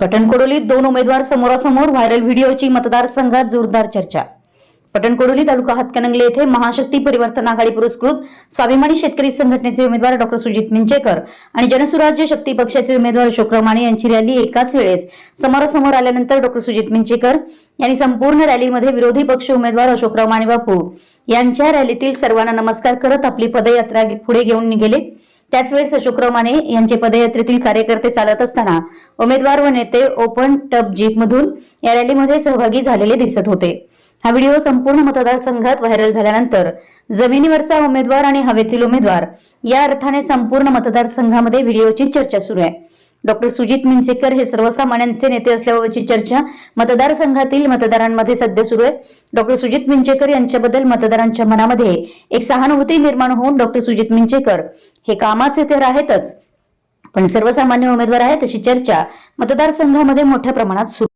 पटणकोडोलीत दोन उमेदवार समोरासमोर व्हायरल व्हिडिओची मतदारसंघात जोरदार चर्चा. पटणकोडोली तालुका हातकणंगले येथे महाशक्ती परिवर्तन आघाडी पुरस्कृत स्वाभिमानी शेतकरी संघटनेचे उमेदवार डॉक्टर सुजित मिंचेकर आणि जनसुराज्य शक्ती पक्षाचे उमेदवार अशोक रमाणे यांची रॅली एकाच वेळेस समोरासमोर आल्यानंतर डॉक्टर सुजित मिंचेकर यांनी संपूर्ण रॅलीमध्ये विरोधी पक्ष उमेदवार अशोक रमाणे बापू यांच्या रॅलीतील सर्वांना नमस्कार करत आपली पदयात्रा पुढे घेऊन निघाले. त्याच वेळेस अशोकराव माने यांचे पदयात्रेतील कार्यकर्ते चालत असताना उमेदवार व नेते ओपन टप जीपमधून या रॅलीमध्ये सहभागी झालेले दिसत होते. हा व्हिडिओ संपूर्ण मतदारसंघात व्हायरल झाल्यानंतर जमिनीवरचा उमेदवार आणि हवेतील उमेदवार या अर्थाने संपूर्ण मतदारसंघामध्ये व्हिडिओची चर्चा सुरू आहे. डॉक्टर सुजित मिंचेकर हे सर्वसामान्यांचे नेते असल्याबाबतची चर्चा मतदारसंघातील मतदारांमध्ये सध्या सुरू आहे. डॉक्टर सुजित मिंचेकर यांच्याबद्दल मतदारांच्या मनामध्ये एक सहानुभूती निर्माण होऊन डॉक्टर सुजित मिंचेकर हे कामाचे तर आहेतच पण सर्वसामान्य उमेदवार आहेत अशी चर्चा मतदारसंघामध्ये मोठ्या प्रमाणात सुरू